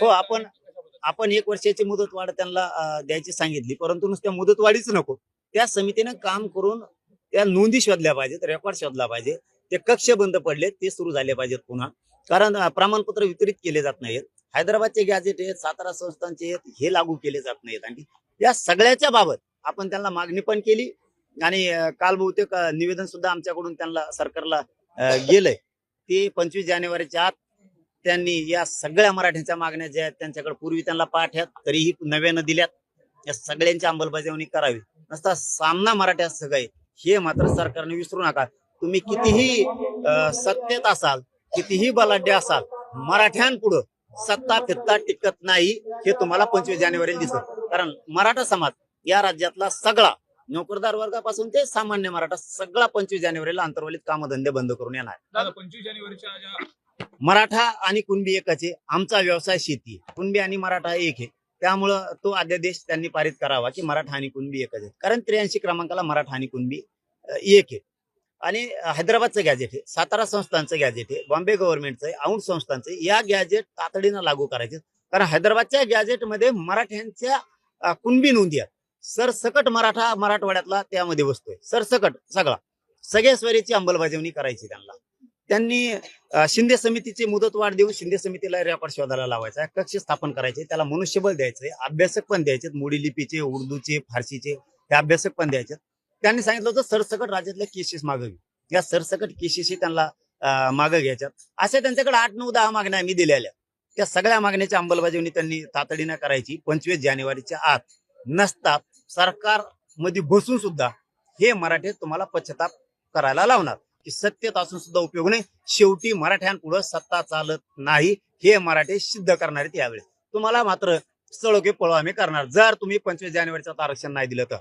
हो? आपण-? आपण एक वर्षाची मुदतवाढ त्यांना अं, द्यायची सांगितली परंतु नुसत्या मुदतवाढीच नको त्या समितीनं काम करून त्या नोंदी शोधल्या पाहिजेत रेकॉर्ड शोधला पाहिजे ते कक्ष बंद पडले ते सुरू झाले पाहिजेत पुन्हा कारण प्रमाणपत्र वितरित केले जात नाहीत हैदराबादचे गॅजेट आहेत सातारा संस्थांचे आहेत हे लागू केले जात नाहीत आणि या सगळ्याच्या बाबत आपण त्यांना मागणी पण केली आणि काल बहुतेक निवेदन सुद्धा आमच्याकडून त्यांना सरकारला गेलंय ते पंचवीस जानेवारीच्या आत त्यांनी या सगळ्या मराठ्यांच्या मागण्या ज्या आहेत त्यांच्याकडे पूर्वी त्यांना पाठ्यात तरीही नव्यानं दिल्यात. या सगळ्यांची अंमलबजावणी करावी. नसता सामना मराठ्यात सगळे हे मात्र सरकारने विसरू नका. तुम्ही कितीही सत्तेत असाल कितीही बलाढ्य असाल मराठ्यांपुढं सत्ता फित्ता टिकत नाही हे तुम्हाला पंचवीस जानेवारीला दिसत. कारण मराठा समाज या राज्यातला सगळा नोकरदार वर्गापासून ते सामान्य मराठा सगळा पंचवीस जानेवारीला अंतर्वलित कामधंदे बंद करून येणार. पंचवीस जानेवारीच्या मराठा आणि कुणबी एकच आहे. आमचा व्यवसाय शेती आहे. कुणबी आणि मराठा एक आहे. त्यामुळं तो अध्यादेश त्यांनी पारित करावा की मराठा आणि कुणबी एकच आहे कारण त्र्याऐंशी क्रमांकाला मराठा आणि कुणबी एक आहे. आणि हैदराबादचं गॅजेट आहे. सातारा संस्थांचं गॅजेट आहे. बॉम्बे गव्हर्नमेंटचं आहे. औंध संस्थांचं या गॅजेट तातडीनं लागू करायचे. कारण हैदराबादच्या गॅजेटमध्ये मराठ्यांच्या कुणबी नोंदी आहेत. सरसकट मराठा मराठवाड्यातला त्यामध्ये बसतोय. सरसकट सगळा. सगळ्या स्वरीची अंमलबजावणी करायची त्यांना. त्यांनी शिंदे समितीची मुदत वाढ देऊन शिंदे समितीला रेकॉर्ड शोधायला लावायचा आहे. कक्ष स्थापन करायचे त्याला मनुष्यबळ द्यायचंय अभ्यासक पण द्यायचे मोडी लिपीचे उर्दूचे फारसीचे हे अभ्यासक पण द्यायचे. त्यांनी सांगितलं होतं सरसकट राज्यातल्या केसेस मागावी या सरसकट केसेसही त्यांना अ, मागं घ्यायच्यात. अशा त्यांच्याकडे आठ नऊ दहा मागण्या आम्ही दिलेल्या. त्या सगळ्या मागण्याची अंमलबजावणी त्यांनी तातडीनं करायची. पंचवीस जानेवारीच्या आत नसता सरकारमध्ये बसून सुद्धा हे मराठीत तुम्हाला पश्चाताप करायला लावणार. की सत्तेत असून सुद्धा उपयोग नाही. शेवटी मराठ्यांपुढे सत्ता चालत नाही. हे मराठे सिद्ध करणार आहेत यावेळेस तुम्हाला मात्र सळोके पळो आम्ही करणार. जर तुम्ही पंचवीस जानेवारीचं आरक्षण नाही दिलं तर.